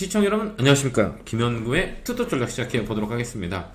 자, 시청 여러분, 안녕하십니까. 김현구의 투토 전략 시작해 보도록 하겠습니다.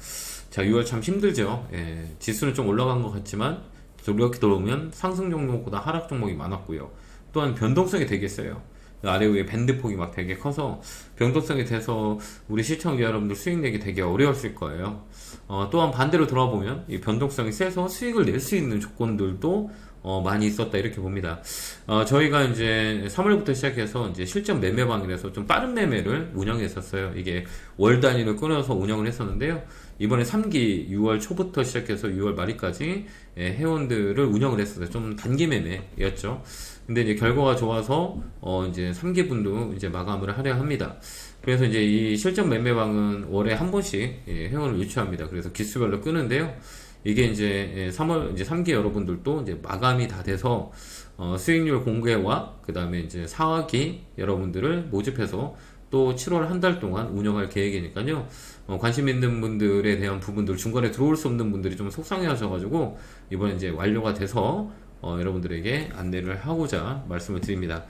자, 6월 참 힘들죠. 예, 지수는 좀 올라간 것 같지만, 이렇게 들어오면 상승 종목보다 하락 종목이 많았고요. 또한 변동성이 되게 세요. 아래 위에 밴드 폭이 막 되게 커서 변동성이 돼서 우리 시청자 여러분들 수익 내기 되게 어려웠을 거예요. 어, 또한 반대로 돌아보면 이 변동성이 세서 수익을 낼 수 있는 조건들도 어, 많이 있었다 이렇게 봅니다. 어, 저희가 이제 3월부터 시작해서 이제 실전 매매방이라서 좀 빠른 매매를 운영했었어요. 이게 월 단위로 끊어서 운영을 했었는데요. 이번에 3기 6월 초부터 시작해서 6월 말일까지 예, 회원들을 운영을 했었어요. 좀 단기 매매였죠. 근데 이제 결과가 좋아서 어 이제 3기분도 이제 마감을 하려 합니다. 그래서 이제 이 실전 매매방은 월에 한 번씩 예, 회원을 유치합니다. 그래서 기수별로 끄는데요. 이게 이제 3월 이제 3기 여러분들도 이제 마감이 다 돼서 어, 수익률 공개와 그 다음에 이제 4기 여러분들을 모집해서 또 7월 한 달 동안 운영할 계획이니까요. 어, 관심 있는 분들에 대한 부분들 중간에 들어올 수 없는 분들이 좀 속상해 하셔가지고 이번에 이제 완료가 돼서 어, 여러분들에게 안내를 하고자 말씀을 드립니다.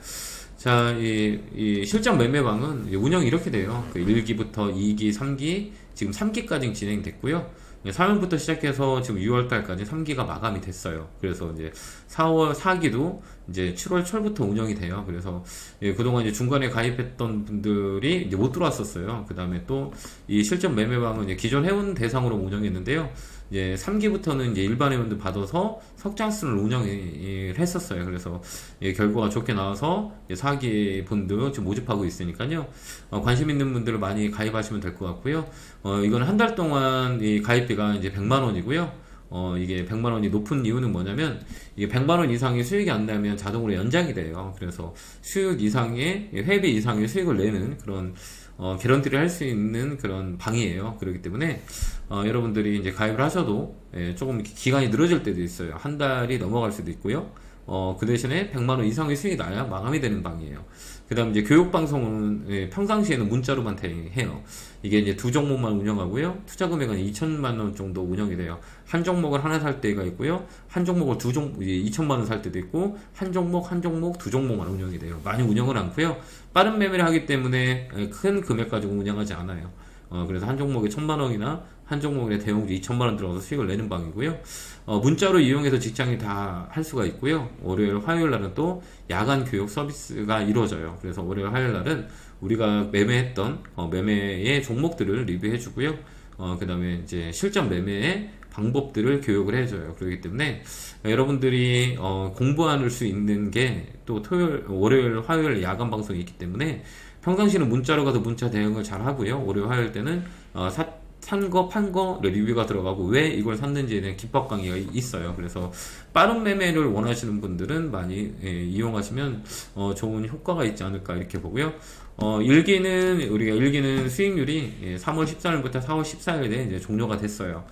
자, 이, 이 실전 매매방은 운영이 이렇게 돼요. 그 1기부터 2기, 3기, 지금 3기까지 진행됐고요. 3월부터 시작해서 지금 6월 달까지 3기가 마감이 됐어요. 그래서 이제 4월 4기도 이제 7월 초부터 운영이 돼요. 그래서 예, 그동안 이제 중간에 가입했던 분들이 이제 못 들어왔었어요. 그 다음에 또 이 실전 매매방은 이제 기존 회원 대상으로 운영했는데요. 이제 3기부터는 이제 일반 회원들 받아서 석장수를 운영을 했었어요. 그래서 예, 결과가 좋게 나와서 4기 분들 지금 모집하고 있으니까요. 어, 관심 있는 분들 많이 가입하시면 될 것 같고요. 어, 이거는 한달 동안 이 가입비가 이제 100만 원이고요. 어, 이게 100만 원이 높은 이유는 뭐냐면 이게 100만 원 이상의 수익이 안 나면 자동으로 연장이 돼요. 그래서 수익 이상의 회비 이상의 수익을 내는 그런 어, 개런티를 할 수 있는 그런 방이에요. 그렇기 때문에 어, 여러분들이 이제 가입을 하셔도 예, 조금 기간이 늘어질 때도 있어요. 한 달이 넘어갈 수도 있고요. 어, 그 대신에 100만 원 이상의 수익이 나야 마감이 되는 방이에요. 그 다음 이제 교육방송은 예, 평상시에는 문자로만 해요. 이게 이제 두 종목만 운영하고요. 투자 금액은 2천만 원 정도 운영이 돼요. 한 종목을 하나 살 때가 있고요. 한 종목을 두 종, 2천만 원 살 때도 있고, 한 종목, 한 종목, 두 종목만 운영이 돼요. 많이 운영을 않고요. 빠른 매매를 하기 때문에 예, 큰 금액 가지고 운영하지 않아요. 어, 그래서 한 종목에 천만 원이나 한 종목에 대형주 2천만 원 들어가서 수익을 내는 방이고요. 어, 문자로 이용해서 직장이 다 할 수가 있고요. 월요일, 화요일 날은 또 야간 교육 서비스가 이루어져요. 그래서 월요일, 화요일 날은 우리가 매매했던 어, 매매의 종목들을 리뷰해 주고요. 어, 그 다음에 이제 실전 매매의 방법들을 교육을 해줘요. 그렇기 때문에 여러분들이 어, 공부할 수 있는 게 또 토요일, 월요일, 화요일 야간 방송이 있기 때문에 평상시는 문자로 가서 문자 대응을 잘 하고요. 월요일, 화요일 때는 어, 사, 산 거, 판 거 리뷰가 들어가고 왜 이걸 샀는지에 대한 기법 강의가 있어요. 그래서 빠른 매매를 원하시는 분들은 많이 예, 이용하시면 어, 좋은 효과가 있지 않을까 이렇게 보고요. 어, 일기는 우리가 일기는 수익률이 예, 3월 14일부터 4월 14일에 이제 종료가 됐어요.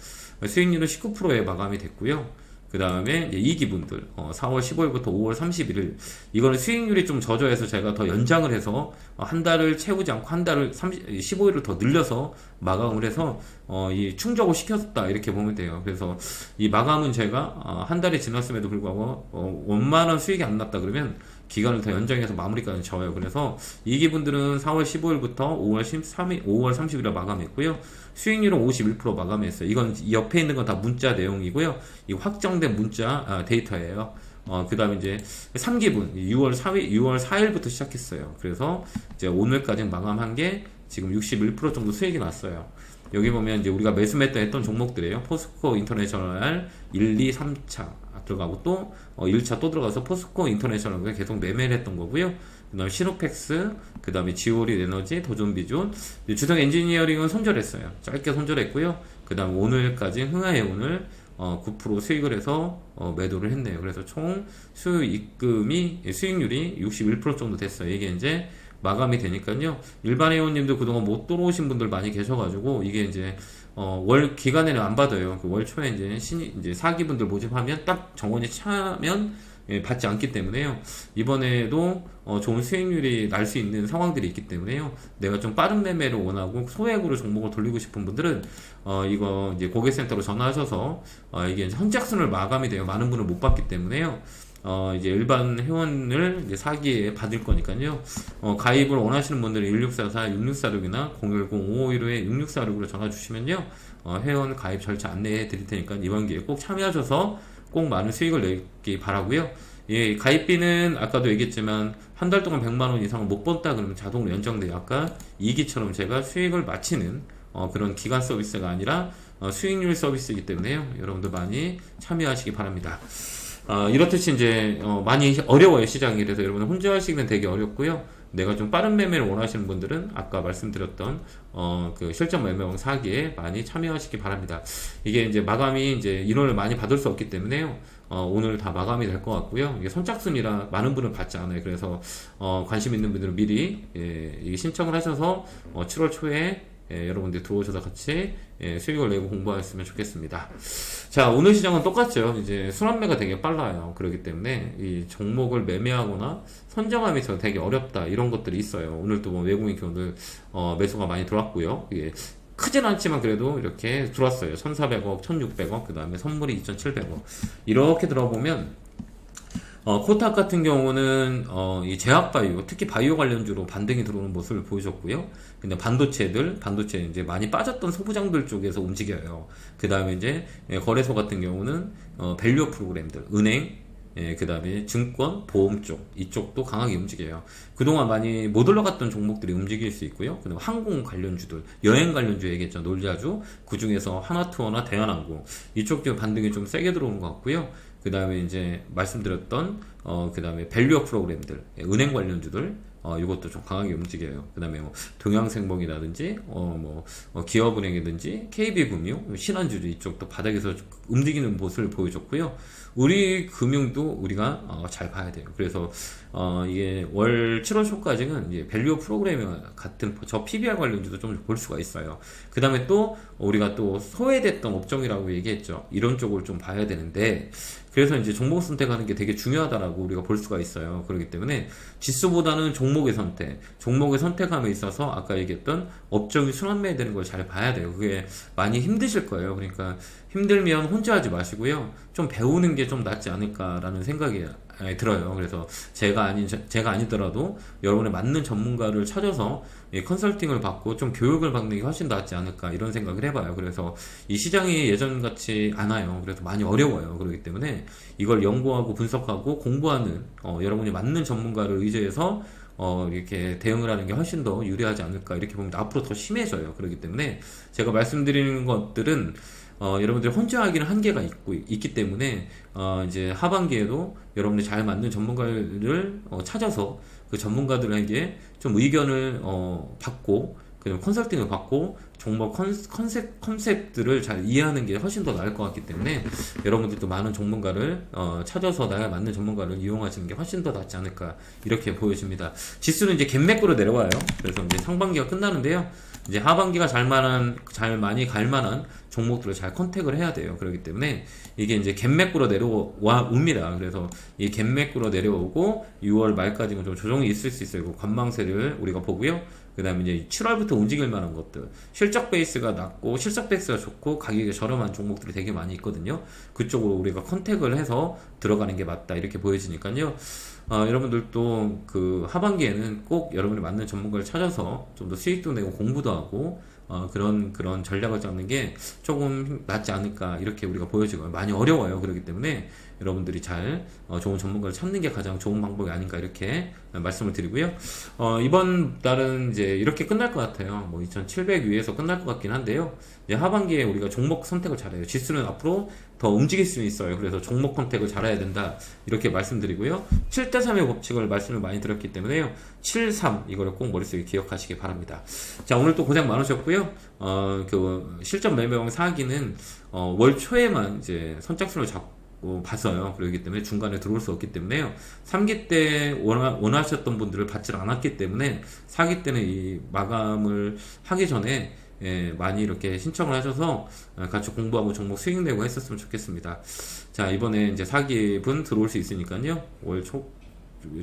수익률은 19%에 마감이 됐고요. 그 다음에 이제 2기분들 어, 4월 15일부터 5월 31일 이거는 수익률이 좀 저조해서 제가 더 연장을 해서 어, 한 달을 채우지 않고 한 달을 30, 15일을 더 늘려서 마감을 해서 어, 이 충족을 시켰다 이렇게 보면 돼요. 그래서 이 마감은 제가 어, 한 달이 지났음에도 불구하고 어, 원만한 수익이 안 났다 그러면 기간을 더 연장해서 마무리까지 져요. 그래서 이 기분들은 4월 15일부터 5월 13일, 5월 30일에 마감했고요. 수익률은 51% 마감했어요. 이건 옆에 있는 건 다 문자 내용이고요. 이 확정된 문자 아, 데이터예요. 어, 그 다음에 이제 3기분, 6월 4일, 6월 4일부터 시작했어요. 그래서 이제 오늘까지 마감한 게 지금 61% 정도 수익이 났어요. 여기 보면 이제 우리가 매수매도 했던 종목들이에요. 포스코 인터내셔널 1, 2, 3차 들어가고 또 어, 1차 또 들어가서 포스코 인터내셔널에 계속 매매를 했던 거고요. 그 다음에 시노펙스, 그 다음에 지오리 에너지, 도전비존, 주성 엔지니어링은 손절했어요. 짧게 손절했고요. 그 다음 오늘까지 흥하해운을 어, 9% 수익을 해서 어, 매도를 했네요. 그래서 총 수익금이 수익률이 61% 정도 됐어요. 이게 이제 마감이 되니까요. 일반 회원님도 그동안 못 들어오신 분들 많이 계셔가지고 이게 이제 어, 월 기간에는 안 받아요. 그 월 초에 이제 신이 이제 사기분들 모집하면 딱 정원이 차면 예, 받지 않기 때문에요. 이번에도 어, 좋은 수익률이 날 수 있는 상황들이 있기 때문에요. 내가 좀 빠른 매매를 원하고 소액으로 종목을 돌리고 싶은 분들은 어, 이거 이제 고객센터로 전화하셔서 어, 이게 이제 선착순을 마감이 돼요. 많은 분을 못 받기 때문에요. 어, 이제 일반 회원을 이제 사기에 받을 거니까요. 어, 가입을 원하시는 분들은 1644, 6646이나 010-5515에 6646으로 전화 주시면요. 어, 회원 가입 절차 안내해 드릴 테니까 이번 기회에 꼭 참여하셔서 꼭 많은 수익을 내기 바라고요. 예, 가입비는 아까도 얘기했지만 한 달 동안 100만 원 이상을 못 번다 그러면 자동으로 연장돼요. 아까 이기처럼 제가 수익을 마치는 어, 그런 기간 서비스가 아니라 어, 수익률 서비스이기 때문에요. 여러분들 많이 참여하시기 바랍니다. 어, 이렇듯이 이제 어, 많이 어려워요 시장이 그래서 여러분 혼자 하시기는 되게 어렵고요. 내가 좀 빠른 매매를 원하시는 분들은 아까 말씀드렸던 어, 그 실전 매매왕 사기에 많이 참여하시기 바랍니다. 이게 이제 마감이 이제 인원을 많이 받을 수 없기 때문에요. 어, 오늘 다 마감이 될 것 같고요. 이게 선착순이라 많은 분을 받지 않아요. 그래서 어, 관심 있는 분들은 미리 예, 신청을 하셔서 어, 7월 초에 예, 여러분들 들어오셔서 같이 예, 수익을 내고 공부하셨으면 좋겠습니다. 자, 오늘 시장은 똑같죠. 이제 순환매가 되게 빨라요. 그렇기 때문에 이 종목을 매매하거나 선정함이 저 되게 어렵다. 이런 것들이 있어요. 오늘도 뭐 외국인 기업들 어, 매수가 많이 들어왔고요. 이게 크진 않지만 그래도 이렇게 들어왔어요. 1,400억, 1,600억, 그 다음에 선물이 2,700억. 이렇게 들어보면 어, 코탁 같은 경우는 어, 이 제약 바이오, 특히 바이오 관련주로 반등이 들어오는 모습을 보여줬고요. 근데 반도체들, 반도체 이제 많이 빠졌던 소부장들 쪽에서 움직여요. 그 다음에 이제 예, 거래소 같은 경우는 어, 밸류 프로그램들, 은행, 예, 그 다음에 증권, 보험 쪽, 이쪽도 강하게 움직여요. 그동안 많이 못 올라갔던 종목들이 움직일 수 있고요. 그 다음에 항공 관련주들, 여행 관련주 얘기했죠. 놀자주, 그 중에서 하나투어나 대한항공, 이쪽 쪽 반등이 좀 세게 들어오는 것 같고요. 그 다음에 이제 말씀드렸던 어, 그 다음에 밸류업 프로그램들, 예, 은행 관련주들, 어, 이것도 좀 강하게 움직여요. 그 다음에 뭐, 동양생명이라든지, 어, 뭐, 어, 기업은행이든지, KB금융, 신한주주 이쪽도 바닥에서 움직이는 모습을 보여줬고요. 우리 금융도 우리가 어, 잘 봐야 돼요. 그래서 어, 이게 월 7월 초까지는 이제 밸류 프로그램 같은 저 PBR 관련주도 좀 볼 수가 있어요. 그 다음에 또 우리가 또 소외됐던 업종이라고 얘기했죠. 이런 쪽을 좀 봐야 되는데 그래서 이제 종목 선택하는 게 되게 중요하다라고 우리가 볼 수가 있어요. 그렇기 때문에 지수보다는 종목의 선택, 종목의 선택함에 있어서 아까 얘기했던 업종이 순환매야 되는 걸 잘 봐야 돼요. 그게 많이 힘드실 거예요. 그러니까 힘들면 혼자 하지 마시고요. 좀 배우는 게 좀 낫지 않을까라는 생각이 들어요. 그래서 제가 아닌 제가 아니더라도 여러분의 맞는 전문가를 찾아서 컨설팅을 받고 좀 교육을 받는 게 훨씬 낫지 않을까 이런 생각을 해봐요. 그래서 이 시장이 예전 같이 않아요. 그래서 많이 어려워요. 그렇기 때문에 이걸 연구하고 분석하고 공부하는 어, 여러분이 맞는 전문가를 의지해서 어, 이렇게 대응을 하는 게 훨씬 더 유리하지 않을까 이렇게 보면 앞으로 더 심해져요. 그렇기 때문에 제가 말씀드리는 것들은 어, 여러분들이 혼자 하기는 한계가 있고, 있기 때문에, 어, 이제 하반기에도 여러분들이 잘 맞는 전문가를 어, 찾아서 그 전문가들에게 좀 의견을 어, 받고, 그냥 컨설팅을 받고 종목 컨셉, 컨셉들을 잘 이해하는 게 훨씬 더 나을 것 같기 때문에 여러분들도 많은 전문가를 어, 찾아서 나에 맞는 전문가를 이용하시는 게 훨씬 더 낫지 않을까 이렇게 보여집니다. 지수는 이제 갭맥으로 내려와요. 그래서 이제 상반기가 끝나는데요. 이제 하반기가 잘 만한 잘 많이 갈 만한 종목들을 잘 컨택을 해야 돼요. 그렇기 때문에 이게 이제 갭맥으로 내려와 옵니다. 그래서 이 갭맥으로 내려오고 6월 말까지는 좀 조정이 있을 수 있어요. 그 관망세를 우리가 보고요. 그 다음에 이제 7월부터 움직일 만한 것들. 실적 베이스가 낮고, 실적 베이스가 좋고, 가격이 저렴한 종목들이 되게 많이 있거든요. 그쪽으로 우리가 컨택을 해서 들어가는 게 맞다. 이렇게 보여지니까요. 어, 여러분들도 그 하반기에는 꼭 여러분이 맞는 전문가를 찾아서 좀 더 수익도 내고 공부도 하고, 어, 그런, 그런 전략을 잡는 게 조금 낫지 않을까, 이렇게 우리가 보여지고, 많이 어려워요. 그렇기 때문에 여러분들이 잘, 어, 좋은 전문가를 찾는 게 가장 좋은 방법이 아닌가, 이렇게 말씀을 드리고요. 어, 이번 달은 이제 이렇게 끝날 것 같아요. 뭐 2,700 위에서 끝날 것 같긴 한데요. 이제 하반기에 우리가 종목 선택을 잘해요. 지수는 앞으로 더 움직일 수 있어요. 그래서 종목 선택을 잘해야 된다. 이렇게 말씀드리고요. 7대3의 법칙을 말씀을 많이 드렸기 때문에요. 7, 3 이거를 꼭 머릿속에 기억하시기 바랍니다. 자, 오늘 또 고생 많으셨고요. 어, 그 실전 매매왕 사기는 어, 월 초에만 이제 선착순을 잡고 어, 봤어요. 그렇기 때문에 중간에 들어올 수 없기 때문에요. 3기 때 원하, 원하셨던 분들을 받지 않았기 때문에 4기 때는 이 마감을 하기 전에 예, 많이 이렇게 신청을 하셔서 어, 같이 공부하고 종목 수익 내고 했었으면 좋겠습니다. 자, 이번에 이제 4기분 들어올 수 있으니까요. 월 초,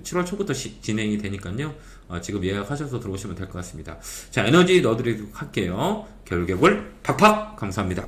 7월 초부터 시, 진행이 되니까요. 어, 지금 예약하셔서 들어오시면 될 것 같습니다. 자, 에너지 넣어드리도록 할게요. 결계골 팍팍! 감사합니다.